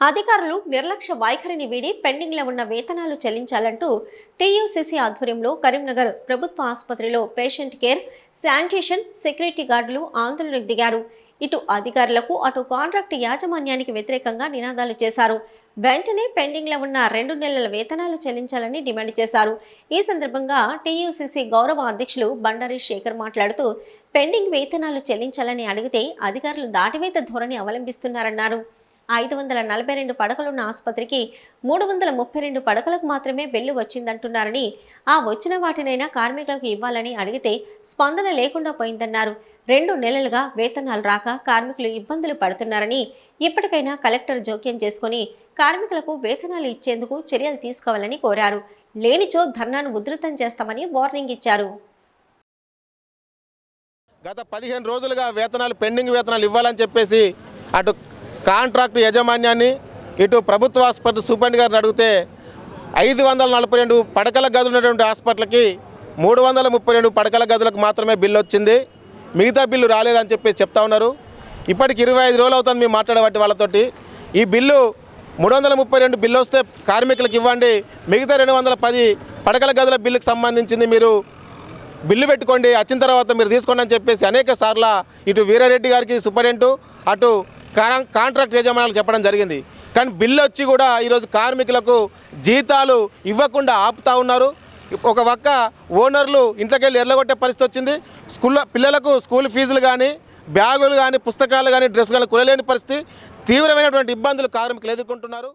అధికారులు నిర్లక్ష్య వైఖరిని వీడి పెండింగ్లో ఉన్న వేతనాలు చెల్లించాలంటూ టీయూసీసీ ఆధ్వర్యంలో కరీంనగర్ ప్రభుత్వ ఆసుపత్రిలో పేషెంట్ కేర్ శానిటేషన్ సెక్యూరిటీ గార్డులు ఆందోళనకు దిగారు. ఇటు అధికారులకు అటు కాంట్రాక్ట్ యాజమాన్యానికి వ్యతిరేకంగా నినాదాలు చేశారు. వెంటనే పెండింగ్లో ఉన్న రెండు నెలల వేతనాలు చెల్లించాలని డిమాండ్ చేశారు. ఈ సందర్భంగా టీయూసీసీ గౌరవ అధ్యక్షులు బండారి శేఖర్ మాట్లాడుతూ పెండింగ్ వేతనాలు చెల్లించాలని అడిగితే అధికారులు దాటివేత ధోరణి అవలంబిస్తున్నారన్నారు. ఐదు వందల నలభై రెండు పడకలున్న ఆసుపత్రికి మూడు వందల ముప్పై రెండు పడకలకు మాత్రమే బిల్లు వచ్చిందంటున్నారని ఆ వచ్చిన వాటినైనా కార్మికులకు ఇవ్వాలని అడిగితే స్పందన లేకుండా పోయిందన్నారు. రెండు నెలలుగా వేతనాలు రాక కార్మికులు ఇబ్బందులు పడుతున్నారని ఇప్పటికైనా కలెక్టర్ జోక్యం చేసుకుని కార్మికులకు వేతనాలు ఇచ్చేందుకు చర్యలు తీసుకోవాలని కోరారు. లేనిచో ధర్నాను ఉధృతం చేస్తామని వార్నింగ్ ఇచ్చారు. గత పదిహేను రోజులుగా వేతనాలు పెండింగ్ వేతనాలు ఇవ్వాలని చెప్పేసి అటు కాంట్రాక్టు యాజమాన్యాన్ని ఇటు ప్రభుత్వ హాస్పిటల్ సూపరింట్ గారిని అడిగితే ఐదు వందల నలభై రెండు పడకల గదులు ఉన్నటువంటి హాస్పిటల్కి మూడు వందల ముప్పై రెండు పడకల గదులకు మాత్రమే బిల్లు వచ్చింది. మిగతా బిల్లు రాలేదని చెప్పేసి చెప్తా ఉన్నారు. ఇప్పటికి ఇరవై ఐదు రోజులు అవుతుంది మేము మాట్లాడబట్టి వాళ్ళతోటి. ఈ బిల్లు మూడు వందల ముప్పై రెండు బిల్లు వస్తే కార్మికులకు ఇవ్వండి. మిగతా రెండు వందల పది పడకల గదుల బిల్లుకు సంబంధించింది మీరు బిల్లు పెట్టుకోండి వచ్చిన తర్వాత మీరు తీసుకోండి అని చెప్పేసి అనేక సార్లు ఇటు వీరారెడ్డి గారికి సూపరింటెండెంట్ అటు కాంట్రాక్ట్ యజమానులు చెప్పడం జరిగింది. కానీ బిల్లు వచ్చి కూడా ఈరోజు కార్మికులకు జీతాలు ఇవ్వకుండా ఆపుతా ఉన్నారు. ఒక పక్క ఓనర్లు ఇంట్లోకెళ్ళి ఎర్లగొట్టే పరిస్థితి వచ్చింది. స్కూల్లో పిల్లలకు స్కూల్ ఫీజులు కానీ బ్యాగులు కానీ పుస్తకాలు కానీ డ్రెస్సులు కానీ కొనలేని పరిస్థితి. తీవ్రమైనటువంటి ఇబ్బందులు కార్మికులు ఎదుర్కొంటున్నారు.